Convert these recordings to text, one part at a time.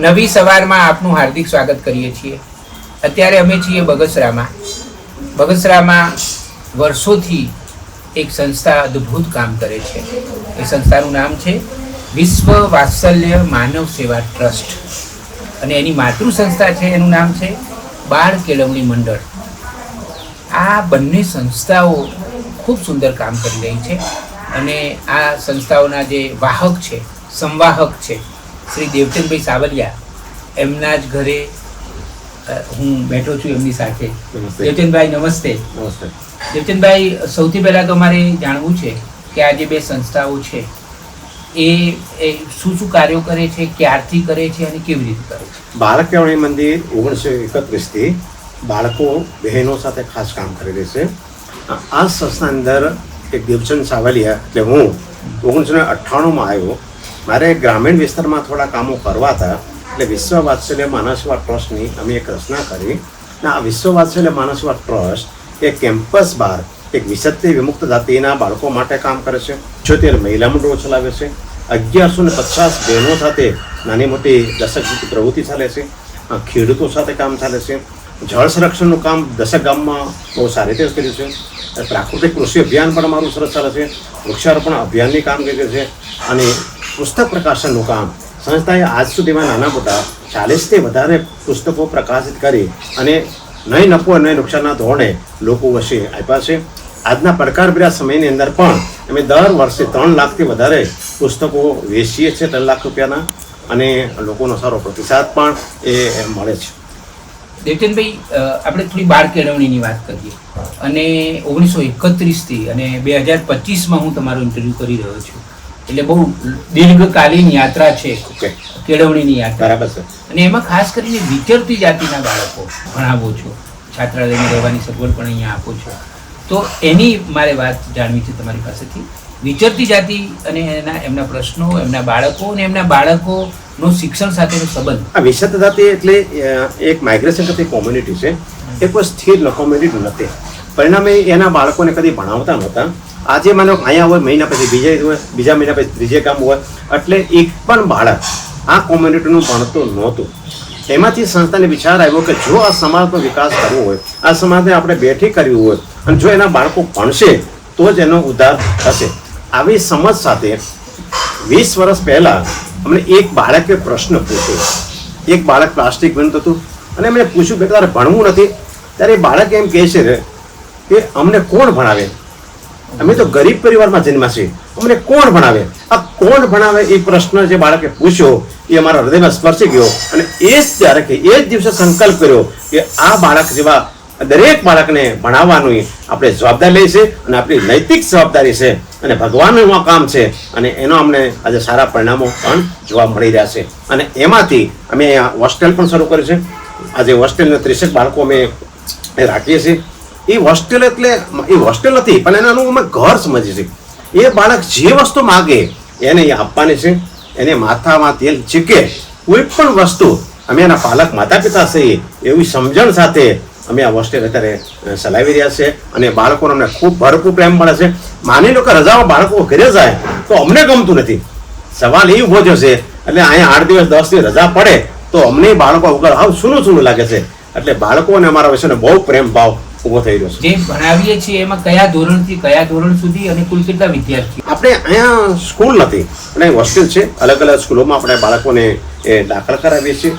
નવી સવારમાં આપનું હાર્દિક સ્વાગત કરીએ છીએ. અત્યારે અમે છીએ બગસરામાં. બગસરામાં વર્ષોથી એક સંસ્થા અદ્ભુત કામ કરે છે. એ સંસ્થાનું નામ છે વિશ્વ વાત્સલ્ય માનવ સેવા ટ્રસ્ટ. અને એની માતૃ સંસ્થા છે, એનું નામ છે બાળ કેળવણી મંડળ. આ બંને સંસ્થાઓ ખૂબ સુંદર કામ કરી રહી છે. અને આ સંસ્થાઓના જે વાહક છે, સંવાહક છે શ્રી દેવચંદભાઈ સાવલિયા એમના જ ઘરે હું બેઠો છું એમની સાથે. દેવચંદભાઈ નમસ્તે. નમસ્તે. દેવચંદભાઈ સૌથી પહેલાં તો મારે જાણવું છે કે આ જે બે સંસ્થાઓ છે એ શું શું કાર્યો કરે છે ક્યારથી કરે છે અને કેવી રીતે કરે છે? બાળક કેળવણી મંદિર ઓગણીસો એકત્રીસથી બાળકો બહેનો સાથે ખાસ કામ કરી રહી છે. આ સંસ્થા અંદર એક દેવચંદ સાવલિયા એટલે હું ઓગણીસો ને અઠ્ઠાણુંમાં આવ્યો. મારે ગ્રામીણ વિસ્તારમાં થોડા કામો કરવા હતા, એટલે વિશ્વ વાત્સલ્ય માનસવા ટ્રસ્ટની અમે એક રચના કરી. અને આ વિશ્વ વાત્સલ્ય માનસવા ટ્રસ્ટ એ કેમ્પસ બહાર એક વિસત્ય વિમુક્ત જાતિના બાળકો માટે કામ કરે છે. છોતેર મહિલા મંડળો ચલાવે છે. અગિયારસો ને પચાસ બહેનો સાથે નાની મોટી દશક પ્રવૃત્તિ ચાલે છે. ખેડૂતો સાથે કામ ચાલે છે. જળ સંરક્ષણનું કામ દશક ગામમાં બહુ સારી રીતે કર્યું છે. પ્રાકૃતિક કૃષિ અભિયાન પણ અમારું સરસ ચાલે છે. વૃક્ષારોપણ અભિયાનની કામ કર્યું છે. અને પુસ્તક પ્રકાશનનું કામ સંસ્થાએ આજ સુધીમાં નાના મોટા ચાલીસથી વધારે પુસ્તકો પ્રકાશિત કરી અને નહીં નફો નહીં નુકસાનના ધોરણે લોકો વચ્ચે આપ્યા છે. આજના પડકારભર્યા સમયની અંદર પણ અમે દર વર્ષે ત્રણ લાખથી વધારે પુસ્તકો વેચીએ છીએ, ત્રણ લાખ રૂપિયાના, અને લોકોનો સારો પ્રતિસાદ પણ એ મળે છે. દેવચંદભાઈ આપણે થોડી બાળ કેળવણીની વાત કરીએ. અને ઓગણીસો એકત્રીસથી અને બે હજાર પચીસમાં હું તમારું ઇન્ટરવ્યૂ કરી રહ્યો છું. એટલે બહુ દીર્ઘકાલીન યાત્રા છે કેળવણીની યાત્રા. બરાબર છે. અને એમાં ખાસ કરીને વિચરતી જાતિના બાળકો ભણાવો છો. છાત્રાલયમાં રહેવાની સગવડ પણ અહીંયા આપો છો. તો એની મારે વાત જાણવી છે તમારી પાસેથી. વિચરતી જાતિ અને એના એમના પ્રશ્નો એમના બાળકો અને એમના બાળકોનો શિક્ષણ સાથેનો સંબંધ. આ વિશેષ જાતિ એટલે એક માઇગ્રેશન કરતી કોમ્યુનિટી છે. એ કોઈ સ્થિર કોમ્યુનિટી નથી. પરિણામે એના બાળકોને કદી ભણાવતા નહોતા. આજે માનો અહીંયા હોય, મહિના પછી બીજા હોય, બીજા મહિના પછી ત્રીજે કામ હોય, એટલે એક પણ બાળક આ કોમ્યુનિટીનું ભણતું નહોતું. એમાંથી સંસ્થાને વિચાર આવ્યો કે જો આ સમાજનો વિકાસ કરવો હોય, આ સમાજને આપણે બેઠી કરવી હોય, અને જો એના બાળકો ભણશે, તો જ એનો ઉદ્ધાર થશે. આવી સમજ સાથે વીસ વર્ષ પહેલાં અમને એક બાળકે પ્રશ્ન પૂછ્યો. એક બાળક પ્લાસ્ટિક બનતું હતું, અને એમણે પૂછ્યું કે, તારે ભણવું નથી? ત્યારે એ બાળક એમ કહે છે કે, અમને કોણ ભણાવે? અમે તો ગરીબ પરિવારમાં જન્મ્યા છીએ. અમને કોણ ભણાવે? આ કોણ ભણાવે એ પ્રશ્ન જે બાળકે પૂછ્યો, એ અમારા હૃદયમાં સ્પર્શી ગયો અને એ જ ત્યારે કે એ જ દિવસે સંકલ્પ કર્યો કે આ બાળક જેવા દરેક બાળકને ભણાવવાની આપણે જવાબદારી લઈ છે અને આપણી નૈતિક જવાબદારી છે અને ભગવાનનું આ કામ છે અને એનો અમને આજે સારા પરિણામો પણ જોવા મળી રહ્યા છે. અને એમાંથી અમે હોસ્ટેલ પણ શરૂ કર્યું છે. આજે હોસ્ટેલના ત્રીસેક બાળકો અમે રાખીએ છીએ. એ હોસ્ટેલ એટલે એ હોસ્ટેલ નથી, પણ એનાનું અમે ઘર સમજીએ છીએ. એ બાળક જે વસ્તુ માગે, એને એ આપવાની છે. એને માથામાં તેલ ચીકે, કોઈ પણ વસ્તુ અમે એના પાલક માતા પિતા છીએ એવી સમજણ સાથે અમે આ હોસ્ટેલ અત્યારે ચલાવી રહ્યા છે અને બાળકોને અમને ખૂબ ભરપૂર પ્રેમ મળે છે. માની લો કે રજામાં બાળકો ઘરે જાય, તો અમને ગમતું નથી. સવાલ એ ઊભો જશે છે, એટલે અહીંયા આઠ દિવસ, દસ દિવસ રજા પડે, તો અમને બાળકો વગર હાવ સૂનું સૂનું લાગે છે. એટલે બાળકો અને અમારા વિશેનો બહુ પ્રેમ ભાવ ઊભો થઈ રહ્યો છે. જે ભણાવીએ છીએ એમાં કયા ધોરણથી કયા ધોરણ સુધી અને કુલ કેટલા વિદ્યાર્થીઓ? આપણે અહીંયા સ્કૂલ નથી અને હોસ્ટેલ છે. અલગ અલગ સ્કૂલોમાં આપણે બાળકોને એ દાખલ કરાવીએ છીએ.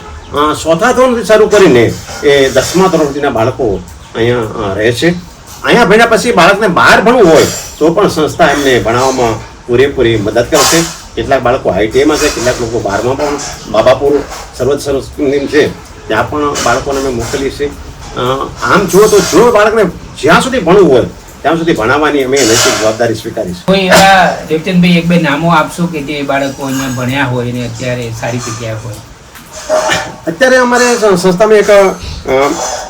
ચોથા ધોરણથી શરૂ કરીને એ દસમા ધોરણ સુધીના બાળકો અહીંયા રહે છે. અહીંયા ભણ્યા પછી બાળકને બહાર ભણવું હોય તો પણ સંસ્થા એમને ભણાવવામાં પૂરેપૂરી મદદ કરશે. કેટલાક બાળકો આઈટીઆઈમાં છે કેટલાક લોકો બહારમાં પણ બાબાપુર સર્વોચ્ચ સર્વ છે. ત્યાં પણ બાળકોને અમે મોકલીએ છીએ. આમ જુઓ તો જો બાળકને જ્યાં સુધી ભણવું હોય ત્યાં સુધી ભણાવવાની અમે નૈતિક જવાબદારી સ્વીકારીશું. કોઈ એવા દેવચંદભાઈ એક બે નામો આપશો કે જે બાળકો અહીંયા ભણ્યા હોય ને અત્યારે સારી જગ્યાએ હોય. અત્યારે અમારે સંસ્થામાં એક અ,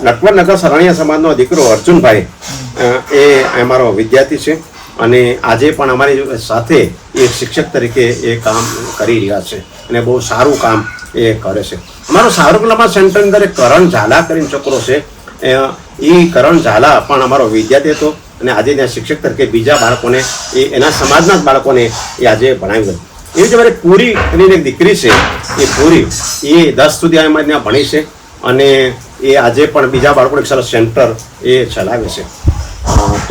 નટવરનગર સરણિયા સમાજનો દીકરો અર્જુનભાઈ એ અમારો વિદ્યાર્થી છે. અને આજે પણ અમારી સાથે એ શિક્ષક તરીકે એ કામ કરી રહ્યા છે અને બહુ સારું કામ એ કરે છે. અમારો સાવરકુલામાં સેન્ટરની અંદર એક કરણ ઝાલા કરીને છોકરો છે. એ કરણ ઝાલા પણ અમારો વિદ્યાર્થી હતો અને આજે ત્યાં શિક્ષક તરીકે બીજા બાળકોને એ, એના સમાજના જ બાળકોને એ આજે ભણાવ્યું એવી જ અમારી પૂરી કરીને એક દીકરી છે, એ પૂરી, એ દસ સુધી અમારે ત્યાં ભણી છે અને એ આજે પણ બીજા બાળકોને સરસ સેન્ટર એ ચલાવે છે.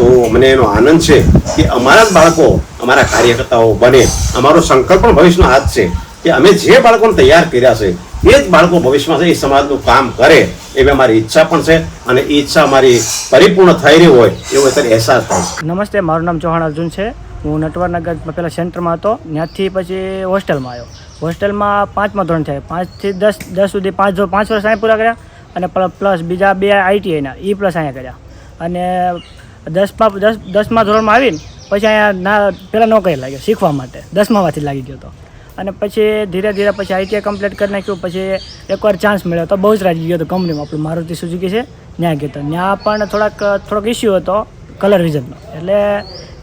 તો મને એનો આનંદ છે કે અમારા જ બાળકો અમારા કાર્યકર્તાઓ બને. અમારો સંકલ્પ પણ ભવિષ્યનો હાથ છે કે અમે જે બાળકોને તૈયાર કર્યા છે, એ જ બાળકો ભવિષ્યમાં છે, એ સમાજનું કામ કરે એવી અમારી ઈચ્છા પણ છે અને એ ઈચ્છા અમારી પરિપૂર્ણ થઈ રહી હોય એવો અત્યારે અહેસાસ થાય છે. નમસ્તે, મારું નામ ચૌહાણ અર્જુન છે. હું નટવરનગર પહેલાં સેન્ટરમાં હતો. ત્યાંથી પછી હોસ્ટેલમાં આવ્યો. હોસ્ટેલમાં પાંચમા ધોરણ થયા. પાંચથી દસ દસ સુધી પાંચ પાંચ વર્ષ અહીંયા પૂરા કર્યા અને પ્લ- પ્લસ બીજા બે આઈટીઆઈના એ પ્લસ અહીંયા કર્યા. અને દસમા દસ દસમા ધોરણમાં આવીને પછી અહીંયા ના પહેલાં નોકરી લાગ્યો, શીખવા માટે. દસમામાંથી લાગી ગયો હતો અને પછી ધીરે ધીરે પછી આઈટીઆઈ કમ્પ્લીટ કરી નાખ્યું, પછી એકવાર ચાન્સ મળ્યો તો બહુ જ રાજી ગયો હતો કંપનીમાં આપણું મારુતિ સુઝુકી છે, ત્યાં ગયો હતો. ત્યાં પણ થોડાક, થોડોક ઇસ્યુ હતો કલર વિઝનનો એટલે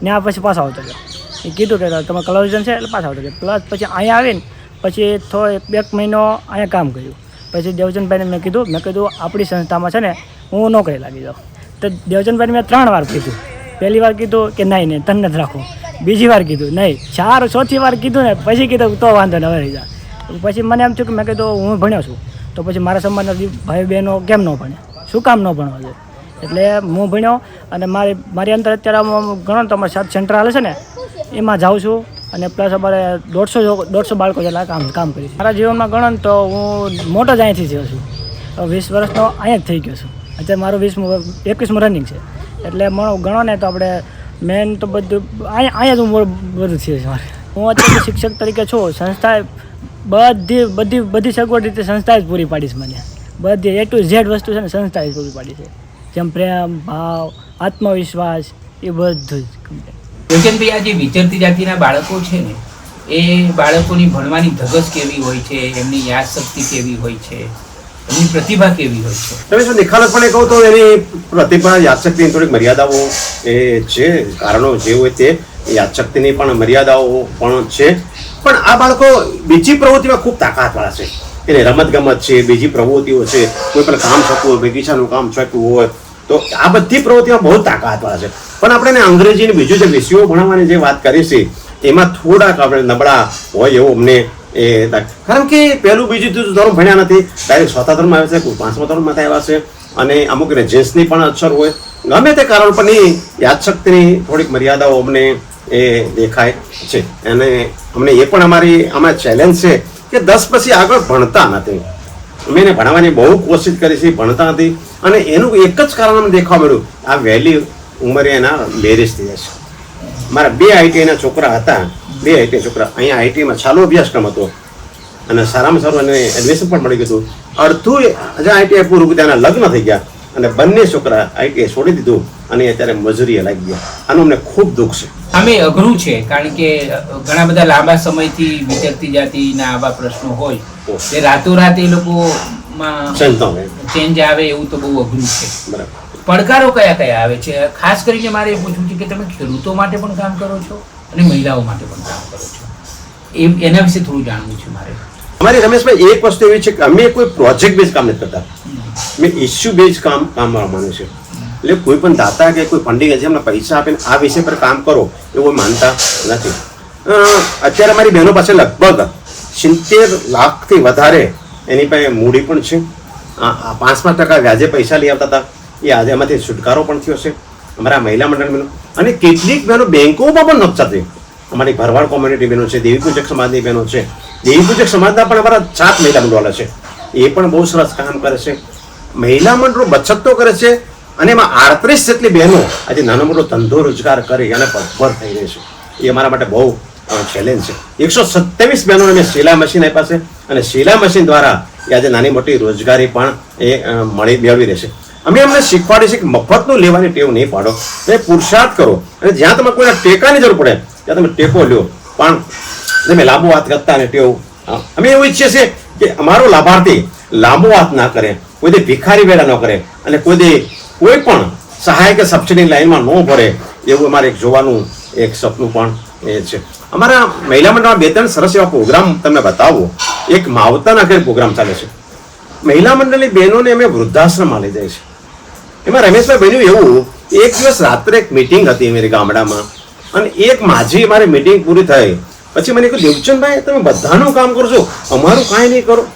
ત્યાં પછી પાછો આવતો ગયો. એ કીધું કે તમે કલર વિઝન છે, એટલે પાછો આવતો ગયો. પ્લસ પછી અહીંયા આવીને પછી થોડો એક મહિનો અહીંયા કામ કર્યું. પછી દેવચંદભાઈને મેં કીધું મેં કીધું, આપણી સંસ્થામાં છે ને, હું નોકરી લાગી જાઉં. તો દેવચંદભાઈને મેં ત્રણ વાર કીધું. પહેલી વાર કીધું કે નહીં નહીં, તને જ રાખું બીજી વાર કીધું, નહીં, ચાર, ચોથી વાર કીધું ને, પછી કીધું, તો વાંધો ને હવે રહી જાય પછી મને એમ થયું કે મેં કીધું, હું ભણ્યો છું. તો પછી મારા સમાજના ભાઈ બહેનો કેમ ન ભણે? શું કામ ન ભણવા જોઈએ એટલે હું ભણ્યો અને મારી મારી અંદર અત્યારે ને તો અમારે સાત સેન્ટર હાલે છે ને, એમાં જાઉં છું અને પ્લસ અમારે દોઢસો દોઢસો બાળકો જેટલા કામ કામ કરી મારા જીવનમાં ગણો તો હું મોટો જ અહીંથી થયો છું. વીસ વર્ષનો અહીંયા જ થઈ ગયો છું. અત્યારે મારું વીસમું એકવીસમું રનિંગ છે. એટલે ગણો ને તો આપણે મેન તો બધું અહીંયા અહીંયા જ બધું થયું છે મારે. હું અત્યારે શિક્ષક તરીકે છું, સંસ્થાએ બધી બધી બધી સગવડ રીતે સંસ્થાએ જ પૂરી પાડીશ મને. બધી એ ટુ ઝેડ વસ્તુ છે ને સંસ્થાએ જ પૂરી પાડી છે. જેમ પ્રેમ, ભાવ, આત્મવિશ્વાસ, એ બધું જ complete. યોગેનભાઈ આ વિચરતી જાતિના બાળકો છે ને, એ બાળકોની ભણવાની ધગસ કેવી હોય છે, એમની યાદશક્તિ કેવી હોય છે? એમની પ્રતિભા કેવી હોય છે? તમે શું નિખાલસપણે કહો તો એની પ્રતિભા, યાદશક્તિની થોડીક મર્યાદાઓ એ છે, કારણો જે હોય તે. યાદશક્તિની પણ મર્યાદાઓ પણ છે. પણ આ બાળકો બીજી પ્રવૃત્તિમાં ખૂબ તાકાતવાળા છે. એને રમત ગમત છે, બીજી પ્રવૃત્તિઓ છે, કોઈ પણ કામ થતું હોય, બગીચાનું કામ થતું હોય, તો આ બધી પ્રવૃત્તિમાં બહુ તાકાતવાળા છે. પણ આપણે એને અંગ્રેજી બીજું જે વિષયો ભણાવવાની જે વાત કરી છે એમાં થોડાક આપણે નબળા હોય એવું અમને એ. કારણ કે પહેલું બીજું ત્રીજું ધોરણ ભણ્યા નથી, ડાયરેક્ટ ચોથા ધોરણમાં આવે છે, કોઈ પાંચમા ધોરણમાં આવ્યા છે, અને અમુક જેન્ટ્સની પણ અસર હોય. ગમે તે કારણ પણ યાદશક્તિની થોડીક મર્યાદાઓ અમને એ દેખાય છે. અને અમને એ પણ અમારી આમાં ચેલેન્જ છે કે દસ પછી આગળ ભણતા નથી. અમે એને ભણાવવાની બહુ કોશિશ કરી છે, ભણતા નથી. અને એનું એક જ કારણ અમને દેખવા મળ્યું. આ વહેલી ઉંમરે એના મેરેજ થઈ જશે મારા બે આઈટીઆઈના છોકરા હતા. બે આઈટી છોકરા. અહીંયા આઈટીમાં ચાલુ અભ્યાસક્રમ હતો. અને સારામાં સારું એને એડમિશન પણ મળી ગયું અડધું હજી આઈટીઆઈ પૂરું ત્યાંના લગ્ન થઈ ગયા. અને બંને છોકરા આઈટીઆઈ છોડી દીધું અને અત્યારે મજૂરીએ લાગી ગયા. આનું અમને ખૂબ દુઃખ છે. આમે અઘરું છે કારણ કે ઘણા બધા લાંબા સમયથી વિચરતી જાતિના આવા પ્રશ્નો હોય. તે રાતોરાત એ લોકોમાં ચેન્જ આવે એવું તો બહુ અઘરું છે. બરાબર. પડકારો કયા કયા આવે છે? ખાસ કરીને મારે એ પૂછવું છે કે તમે ખેડૂતો માટે પણ કામ કરો છો અને મહિલાઓ માટે પણ કામ કરો છો? એ એના વિશે થોડું જાણવું છે મારે. અમારી રમેશભાઈ એક વસ્તુ એવી છે કે અમે કોઈ પ્રોજેક્ટ બેઝ કામ નથી કરતા. મેં ઇસ્યુ બેઝ કામ કામ માનું છે. એટલે કોઈ પણ દાતા કે કોઈ ફંડિંગ છે એમના પૈસા આપીને આ વિષય પર કામ કરો એવું માનતા નથી. અત્યારે મારી બહેનો પાસે લગભગ સિત્તેર લાખથી વધારે એની પાસે મૂડી પણ છે. પાંચ પાંચ ટકા વ્યાજે પૈસા લઈ આવતા હતા. એ આજે એમાંથી છુટકારો પણ થયો છે. અમારા મહિલા મંડળ બહેનો અને કેટલીક બહેનો બેંકોમાં પણ નકશા થઈ. અમારી ભરવાડ કોમ્યુનિટી બહેનો છે, દેવી પૂજક સમાજની બહેનો છે. દેવી પૂજક સમાજના પણ અમારા સાત મહિલા મંડળો છે. એ પણ બહુ સરસ કામ કરે છે. મહિલા મંડળો બચત તો કરે છે અને એમાં આડત્રીસ જેટલી બહેનો આજે નાનો મોટો ધંધો રોજગાર કરી અને પગભર થઈ રહી છે. એ અમારા માટે બહુ ચેલેન્જ છે. એકસો સત્યાવીસ બહેનોને મેં સિલાઈ મશીન આપ્યા છે અને સિલાઈ મશીન દ્વારા એ આજે નાની મોટી રોજગારી પણ એ મળી મેળવી રહેશે અમે એમને શીખવાડીએ છીએ કે મફતનું લેવાની ટેવ નહીં પાડો. તમે પુરુષાર્થ કરો. અને જ્યાં તમે કોઈના ટેકાની જરૂર પડે, ત્યાં તમે ટેકો લ્યો. પણ તમે લાંબો વાત કરતા અને ટેવ. અમે એવું ઈચ્છીએ છીએ કે અમારો લાભાર્થી લાંબો વાત ના કરે, કોઈ દે ભિખારી વેળા ન કરે અને કોઈ દે કોઈ પણ સહાય કે સબસિડી લાઈનમાં ન ભરે, એવું અમારે એક જોવાનું એક સપનું પણ એ છે. અમારા મહિલા મંડળમાં બે ત્રણ સરસ એવા પ્રોગ્રામ તમને બતાવો. એક માવતાના ઘેર પ્રોગ્રામ ચાલે છે. મહિલા મંડળની બહેનોને અમે વૃદ્ધાશ્રમમાં લઈ જાય છે. એમાં રમેશભાઈ બન્યું એવું, એક દિવસ રાત્રે એક મિટિંગ હતી અમારી ગામડામાં, અને એક માજી મારી મિટિંગ પૂરી થઈ. પછી મને કહ્યું, દેવચંદભાઈ, તમે બધાનું કામ કરજો અમારું કાંઈ નહીં કરો.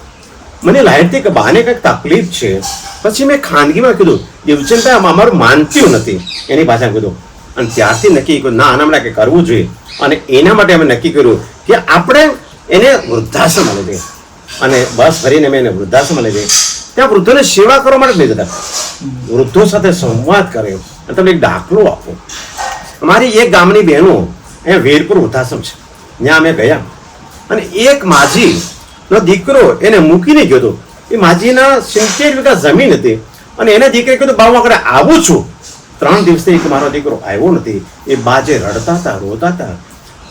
મને લાગતી કે બાને કંઈક તકલીફ છે. પછી મેં ખાનગીમાં કીધું, દેવચંદભાઈ અમારું માનતું નથી. એની ભાષામાં કીધું, અને ત્યારથી નક્કી કર્યું, ના, આના માટે કરવું જોઈએ. અને એના માટે અમે નક્કી કર્યું કે આપણે એને વૃદ્ધાશ્રમ લઈ જઈએ. અને બસ ભરીને મેં એને વૃદ્ધાશ્રમ લઈ ત્યાં વૃદ્ધોને સેવા કરવા માટે લઈ જતા વૃદ્ધો સાથે સંવાદ કર્યો. અને તમે એક દાખલો આપો. અમારી એક ગામની બહેનો અહીંયા વીરપુર વૃદ્ધાશ્રમ છે. ત્યાં અમે ગયા. અને એક માજીનો દીકરો એને મૂકીને ગયો હતો. એ માજીના સિત્તેર વીઘા જમીન હતી. અને એને દીકરે કીધું, બાબુ આગળ આવું છું. ત્રણ દિવસથી એક મારો દીકરો આવ્યો નથી. એ બા જે રડતા હતા, રોતા હતા.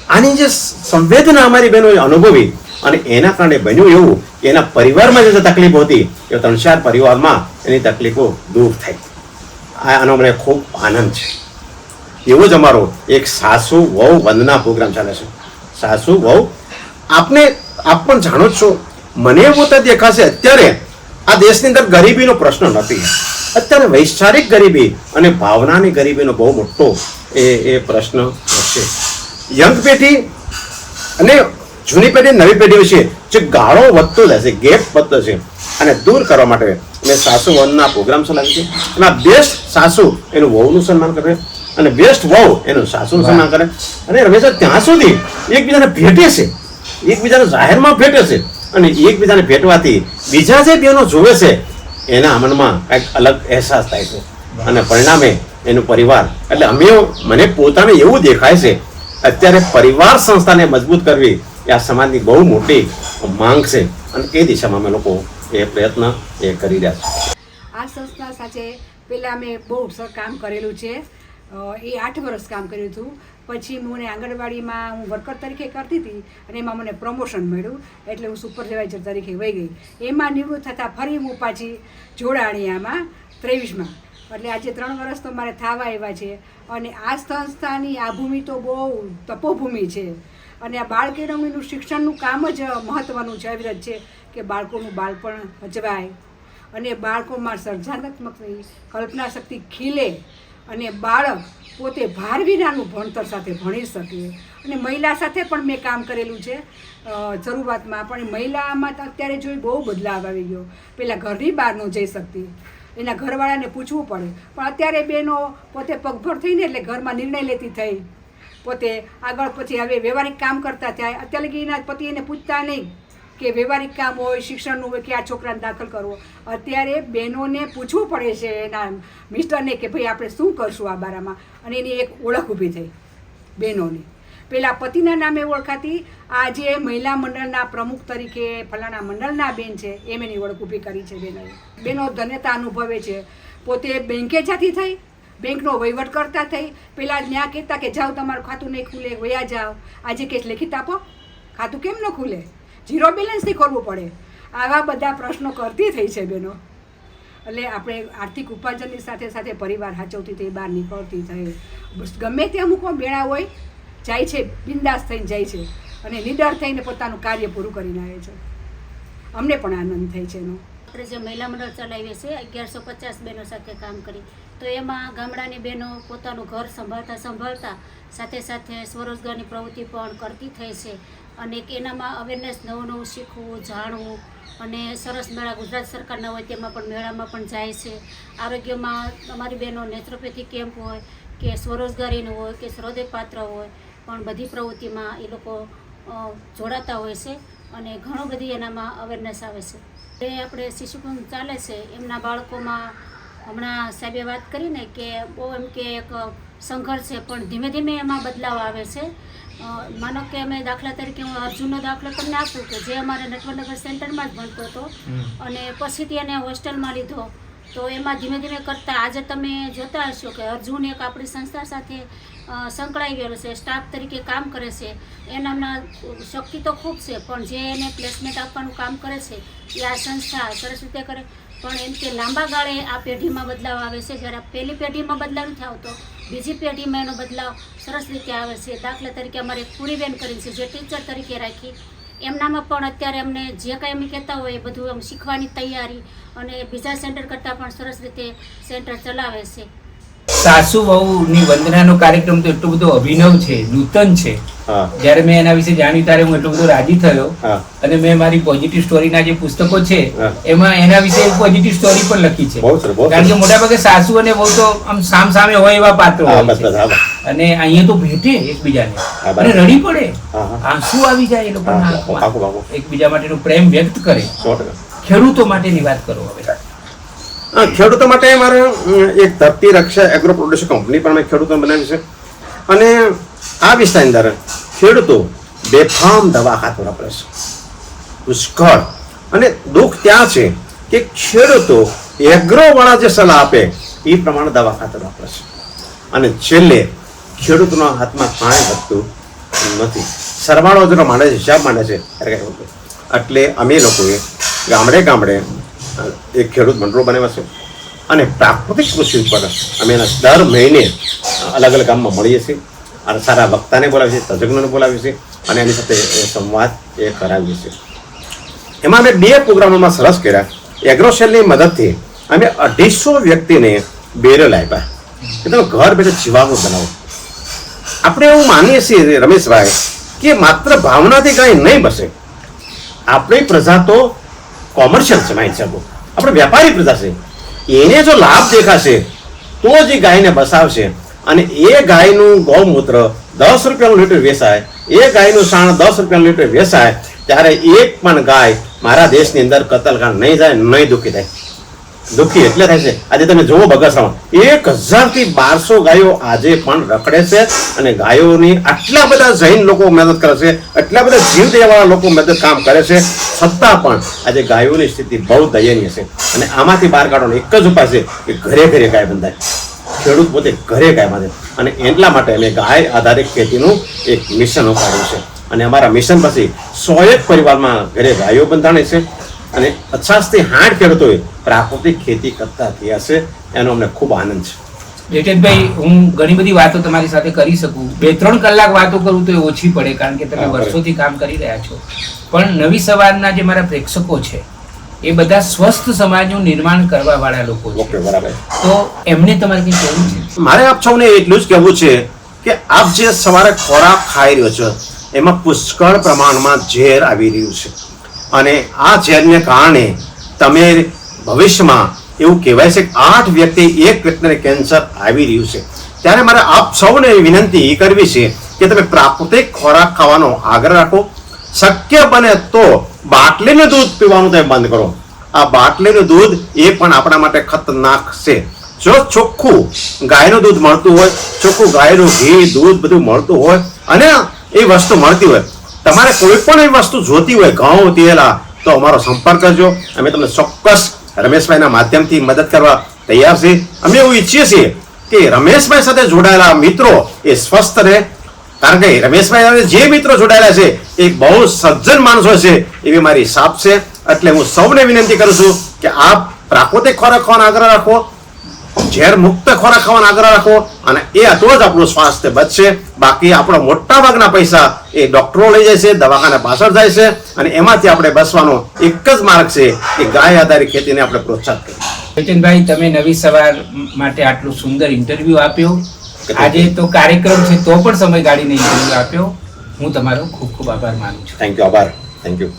આની જે સંવેદના અમારી બહેનોએ અનુભવી અને એના કારણે બન્યું એવું એના પરિવારમાં જે તકલીફો હતી, એ ત્રણ ચાર પરિવારમાં એની તકલીફો દૂર થઈ. આનો મને ખૂબ આનંદ છે. એવો જ અમારો એક સાસુ વહુ વંદના પ્રોગ્રામ ચાલે છે. સાસુ વહુ, આપને, આપ પણ જાણો જ છો, મને એવું તો દેખાશે અત્યારે આ દેશની અંદર ગરીબીનો પ્રશ્ન નથી. અત્યારે વૈચારિક ગરીબી અને ભાવનાની ગરીબીનો બહુ મોટો એ એ પ્રશ્ન છે. યંગ પેઢી અને જૂની પેઢી નવી પેઢીઓ છે જે ગાળો વધતો જાય છે, ગેપ વધતો છે અને દૂર કરવા માટે મેં સાસુ વનના પ્રોગ્રામ ચલાવી છે. એમાં બેસ્ટ સાસુ એનું વહુનું સન્માન કરે અને બેસ્ટ વહુ એનું સાસુનું સન્માન કરે. અને રમેશ ત્યાં સુધી એકબીજાને ભેટે છે. એકબીજાને જાહેરમાં ભેટે છે. અને એકબીજાને ભેટવાથી બીજા જે બેનો જોવે છે, એના મનમાં કંઈક અલગ અહેસાસ થાય છે. અને પરિણામે એનું પરિવાર, એટલે અમે મને પોતાને એવું દેખાય છે, અત્યારે પરિવાર સંસ્થાને મજબૂત કરવી એ આ સમાજની બહુ મોટી માંગ છે અને એ દિશામાં અમે લોકો એ પ્રયત્ન એ કરી રહ્યા છે આ સંસ્થા સાથે પહેલાં મેં બહુ કામ કરેલું છે. એ આઠ વર્ષ કામ કર્યું હતું. પછી મને આંગણવાડીમાં હું વર્કર તરીકે કરતી હતી અને એમાં મને પ્રમોશન મળ્યું. એટલે હું સુપરવાઇઝર તરીકે વહી ગઈ. એમાં નિવૃત્ત થતાં ફરી હું પાછી જોડાણીયામાં ત્રેવીસમાં. એટલે આજે ત્રણ વર્ષ તો મારે થવા આવ્યા છે. અને આ સંસ્થાની આ ભૂમિ તો બહુ તપોભૂમિ છે. અને આ બાળ કેળવણીનું શિક્ષણનું કામ જ મહત્ત્વનું છે. અવિરત છે કે બાળકોનું બાળપણ હજવાય અને બાળકોમાં સર્જનાત્મકની કલ્પના શક્તિ ખીલે અને બાળક પોતે ભાર વિનાનું ભણતર સાથે ભણી શકે. અને મહિલા સાથે પણ મેં કામ કરેલું છે. શરૂઆતમાં પણ મહિલામાં અત્યારે જોઈ બહુ બદલાવ આવી ગયો. પહેલાં ઘરની બહાર ન જઈ શકતી, એના ઘરવાળાને પૂછવું પડે. પણ અત્યારે બેનો પોતે પગભર થઈને એટલે ઘરમાં નિર્ણય લેતી થઈ. પોતે આગળ પછી હવે વ્યવહારિક કામ કરતા થયા. અત્યારે એના પતિ એને પૂછતા નહીં કે વ્યવહારિક કામ હોય, શિક્ષણનું હોય, કે આ છોકરાને દાખલ કરવો. અત્યારે બહેનોને પૂછવું પડે છે એના મિસ્ટરને કે ભાઈ, આપણે શું કરશું આ બારામાં? અને એની એક ઓળખ ઊભી થઈ બહેનોની. પહેલાં પતિના નામે ઓળખાતી આજે મહિલા મંડળના પ્રમુખ તરીકે ફલાણા મંડળના બેન છે, એમ એની ઓળખ ઊભી કરી છે બહેનોએ. બેનો ધન્યતા અનુભવે છે. પોતે બેંકે જતી થઈ બેંકનો વહીવટ કરતા થઈ. પેલા ત્યાં કહેતા કે જાઓ તમારું ખાતું નહીં ખુલે, વયા જાઓ. આજે કેસ લેખિત આપો. ખાતું કેમ ન ખુલે? ઝીરો બેલેન્સથી ખોલવું પડે. આવા બધા પ્રશ્નો કરતી થઈ છે બેનો. એટલે આપણે આર્થિક ઉપાર્જનની સાથે સાથે પરિવાર હાચવતી થઈ, બહાર નીકળતી થઈ. ગમે તે અમુક મેળા હોય, જાય છે, બિંદાસ થઈને જાય છે. અને નિડર થઈને પોતાનું કાર્ય પૂરું કરીને આવે છે. અમને પણ આનંદ થાય છે એનો. આપણે જે મહિલા મંડળ ચલાવીએ છીએ, અગિયારસો પચાસ બહેનો સાથે કામ કરી. તો એમાં ગામડાની બહેનો પોતાનું ઘર સંભાળતા સંભાળતા સાથે સાથે સ્વરોજગારની પ્રવૃત્તિ પણ કરતી થઈ છે. અને એનામાં અવેરનેસ નવું નવું શીખવું, જાણવું અને સરસ મેળા ગુજરાત સરકારના હોય તેમાં પણ મેળામાં પણ જાય છે. આરોગ્યમાં અમારી બહેનો નેત્રોપેથી કેમ્પ હોય કે સ્વરોજગારીનું હોય કે સર્વોદય પાત્ર હોય, પણ બધી પ્રવૃત્તિમાં એ લોકો જોડાતા હોય છે અને ઘણું બધી એનામાં અવેરનેસ આવે છે. જે આપણે શિશુકુંજ ચાલે છે એમના બાળકોમાં હમણાં સાહેબે વાત કરીને કે બહુ એમ કે એક સંઘર્ષ છે પણ ધીમે ધીમે એમાં બદલાવ આવે છે. માનો કે અમે દાખલા તરીકે હું અર્જુનનો દાખલો તમને આપું કે જે અમારે નટવરનગર સેન્ટરમાં જ ભણતો હતો અને પછીથી એને હોસ્ટેલમાં લીધો. તો એમાં ધીમે ધીમે કરતાં આજે તમે જોતા હશો કે અર્જુન એક આપણી સંસ્થા સાથે સંકળાઈ ગયેલો છે સ્ટાફ તરીકે કામ કરે છે. એનામાં શક્તિ તો ખૂબ છે, પણ જે એને પ્લેસમેન્ટ આપવાનું કામ કરે છે, એ આ સંસ્થા સરસ રીતે કરે. પણ એમ કે લાંબા ગાળે આ પેઢીમાં બદલાવ આવે છે, જ્યારે પહેલી પેઢીમાં બદલાવ નથી આવતો, બીજી પેઢીમાં એનો બદલાવ સરસ રીતે આવે છે. દાખલા તરીકે અમારે પૂરીબેન કરી છે, જે ટીચર તરીકે રાખી. એમનામાં પણ અત્યારે અમને જે કાંઈ અમે કહેતા હોય એ બધું એમ શીખવાની તૈયારી અને બીજા સેન્ટર કરતાં પણ સરસ રીતે સેન્ટર ચલાવે છે. સાસુ વહુની વંદનાનો કાર્યક્રમ તો એટલો બધો અભિનવ છે નૂતન છે. જ્યારે મેં એના વિશે જાણ્યું ત્યારે હું એટલો બધો રાજી થયો. અને મેં મારી પોઝિટિવ સ્ટોરીના જે પુસ્તકો છે એમાં એના વિશે પોઝિટિવ સ્ટોરી પણ લખી છે. બહુ બહુ કારણ કે મોટા ભાગે સાસુ અને વહુ તો આમ સામ સામે હોય એવા પાત્રો. અને અહીંયા તો ભેટે એકબીજાને. અને રડી પડે. આંસુ આવી જાય એ લોકોના. એકબીજા માટેનો પ્રેમ વ્યક્ત કરે. ખેડૂતો માટેની વાત કરો હવે. ખેડૂતો માટે મારે એક ધરતી રક્ષા એગ્રો પ્રોડ્યુસર કંપની પણ મેં ખેડૂતો બનાવી છે. અને આ વિસ્તારની અંદર ખેડૂતો બેફામ દવા ખાતો વાપરે છે. પુષ્કળ. અને દુઃખ ત્યાં છે કે ખેડૂતો એગ્રોવાળા જે સલાહ આપે એ પ્રમાણે દવા ખાતર વાપરે છે. અને છેલ્લે ખેડૂતના હાથમાં પાણી વધતું નથી. સરવાળો જેનો માંડે છે હિસાબ માંડે છે, એટલે અમે લોકોએ ગામડે ગામડે એક ખેડૂત મંડળો બનાવ્યા છે. અને પ્રાકૃતિક કૃષિ ઉપર અમે એના દર મહિને અલગ અલગ ગામમાં મળીએ છીએ. અને સારા વક્તાને બોલાવીએ છીએ, તજજ્ઞોને બોલાવીએ છીએ અને એની સાથે એ સંવાદ એ કરાવીએ છીએ. એમાં અમે બે પ્રોગ્રામોમાં સરસ કર્યા. એગ્રોસેલની મદદથી અમે અઢીસો વ્યક્તિને બેરલ આપ્યા. કે તમે ઘર બેઠા જીવામૃત બનાવો આપણે એવું માનીએ છીએ રમેશભાઈ કે માત્ર ભાવનાથી કાંઈ નહીં બસે. આપણી પ્રજા તો કોમર્શિયલ છે હિસાબો આપણે. વેપારી પ્રજા છે. એને જો લાભ દેખાશે, તો જ એ ગાયને બસાવશે. અને એ ગાયનું ગૌમૂત્ર દસ રૂપિયાનું લીટર વેચાય, એ ગાયનું સાણ દસ રૂપિયાનું લીટર વેચાય, ત્યારે એક પણ ગાય મારા દેશની અંદર કતલકાંડ નહીં જાય, નહીં દુઃખી થાય. દુઃખી એટલે થાય છે આજે તમે જુઓ બગસરામાં એક હજારથી બારસો ગાયો આજે પણ રખડે છે અને ગાયોની આટલા બધા જૈન લોકો મદદ કરે છે આટલા બધા જીવ દેવાળા લોકો મદદ કામ કરે છે છતાં પણ આજે ગાયોની સ્થિતિ બહુ દયનીય છે. અને આમાંથી બહાર કાઢવાનો એક જ ઉપાય છે કે ઘરે ઘરે ગાય બંધાય. ખેડૂત પોતે ઘરે ગાય બાંધે. અને એટલા માટે અમે ગાય આધારિત ખેતીનું એક મિશન ઉપાડ્યું છે. અને અમારા મિશન પછી સો એક પરિવારમાં ઘરે ગાયો બંધાણી છે. અને પચાસથી હાઠ ખેડૂતોએ પ્રાકૃતિક ખેતી કરતા થયા છે. એનો અમને ખૂબ આનંદ છે. જેઠેશભાઈ હું ઘણી બધી વાતો તમારી સાથે કરી શકું. બે ત્રણ કલાક વાતો કરું તો એ ઓછી પડે કારણ કે તમે વર્ષોથી કામ કરી રહ્યા છો. પણ નવી સવારના જે મારા પ્રેક્ષકો છે એ બધા સ્વસ્થ સમાજનું નિર્માણ કરવા વાળા લોકો છે. તો એમને તમારે કંઈ કહેવું છે? મારે આપ સૌને એટલું જ કહેવું છે કે આપ જે સવારે ખોરાક ખાઈ રહ્યો છો એમાં પુષ્કળ પ્રમાણમાં ઝેર આવી રહ્યું છે. અને આ ઝેરને કારણે તમે ભવિષ્યમાં એવું કહેવાય છે કે આઠ વ્યક્તિ એક વ્યક્તિને કેન્સર આવી રહ્યું છે. ત્યારે મારે આપ સૌને વિનંતી કરવી છે કે તમે પ્રાકૃતિક ખોરાક ખાવાનો આગ્રહ રાખો. શક્ય બને તો બાટલીનું દૂધ પીવાનું તમે બંધ કરો. આ બાટલીનું દૂધ એ પણ આપણા માટે ખતરનાક છે. જો ચોખ્ખું ગાયનું દૂધ મળતું હોય, ચોખ્ખું ગાયનું ઘી, દૂધ બધું મળતું હોય અને એ વસ્તુ મળતી હોય તમારે કોઈ પણ એવી વસ્તુ જોતી હોય, ઘઉં, તેલા તો અમારો સંપર્ક કરજો. અમે તમને ચોક્કસ રમેશભાઈના માધ્યમથી મદદ કરવા તૈયાર છીએ. અમે એવું ઈચ્છીએ છીએ કે રમેશભાઈ સાથે જોડાયેલા મિત્રો એ સ્વસ્થ રહે. કારણ કે રમેશભાઈ સાથે જે મિત્રો જોડાયેલા છે, એ બહુ સજ્જન માણસો છે, એવી મારી સાપ છે. એટલે હું સૌને વિનંતી કરું છું કે આપ પ્રાકૃતિક ખોરાક ખાવાનો આગ્રહ રાખો. ઝેર મુક્ત ખોરાક ખાવાનો આગ્રહ રાખો અને એ તો જ આપણું સ્વાસ્થ્ય બચશે. બાકી આપણો મોટા ભાગના પૈસા એ ડોક્ટરો લઈ જાય છે દવાખાને પાછળ જાય છે અને એમાંથી આપણે બસવાનો એક જ માર્ગ છે કે ગાય આધારિત ખેતીને આપણે પ્રોત્સાહિત કરીએ ચેતનભાઈ તમે નવી સવાર માટે આટલું સુંદર ઇન્ટરવ્યુ આપ્યો. આજે તો કાર્યક્રમ છે તો પણ સમય ગાડીને ઇન્ટરવ્યુ આપ્યો. હું તમારો ખૂબ ખૂબ આભાર માનું છું. થેન્ક યુ આભાર. Thank you